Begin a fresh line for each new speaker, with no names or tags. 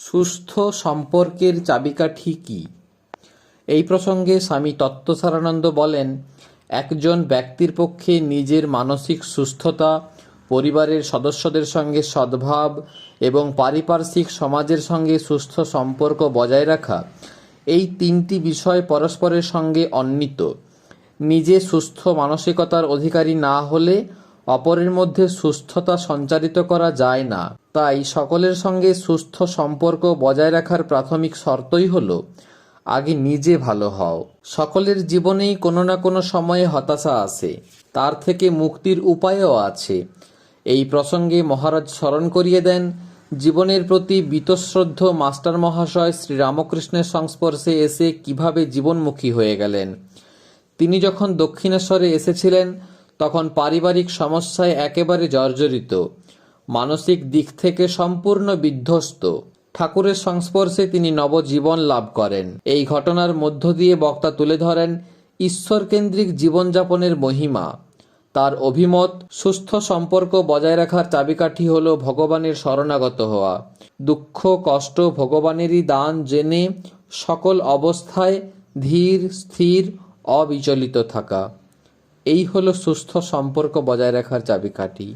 সুস্থ সম্পর্কের চাবিকাঠি কি? এই প্রসঙ্গে স্বামী তত্ত্বসারানন্দ বলেন, একজন ব্যক্তির পক্ষে নিজের মানসিক সুস্থতা, পরিবারের সদস্যদের সঙ্গে সদ্ভাব এবং পারিপার্শ্বিক সমাজের সঙ্গে সুস্থ সম্পর্ক বজায় রাখা, এই তিনটি বিষয় পরস্পরের সঙ্গে অন্বিত। নিজে সুস্থ মানসিকতার অধিকারী না হলে অপরের মধ্যে সুস্থতা সঞ্চারিত করা যায় না। তাই সকলের সঙ্গে সুস্থ সম্পর্ক বজায় রাখার প্রাথমিক শর্তই হল, আগে নিজে ভালো হও। সকলের জীবনেই কোনো না কোনো সময়ে হতাশা আসে তার থেকে মুক্তির উপায়ও আছে। এই প্রসঙ্গে মহারাজ স্মরণ করিয়ে দেন, জীবনের প্রতি বীতশ্রদ্ধ মাস্টার মহাশয় শ্রীরামকৃষ্ণের সংস্পর্শে এসে কীভাবে জীবনমুখী হয়ে গেলেন। তিনি যখন দক্ষিণেশ্বরে এসেছিলেন, তখন পারিবারিক সমস্যায় একেবারে জর্জরিত। মানসিক দিক থেকে সম্পূর্ণ বিধ্বস্ত। ঠাকুরের সংস্পর্শে তিনি নবজীবন লাভ করেন। এই ঘটনার মধ্য দিয়ে বক্তা তুলে ধরেন ঈশ্বরকেন্দ্রিক জীবনযাপনের মহিমা। তার অভিমত, সুস্থ সম্পর্ক বজায় রাখার চাবিকাঠি হল ভগবানের শরণাগত হওয়া। দুঃখ, কষ্ট ভগবানেরই দান জেনে সকল অবস্থায় ধীর, স্থির, অবিচলিত থাকা। এই হলো সুস্থ সম্পর্ক বজায় রাখার চাবিকাঠি।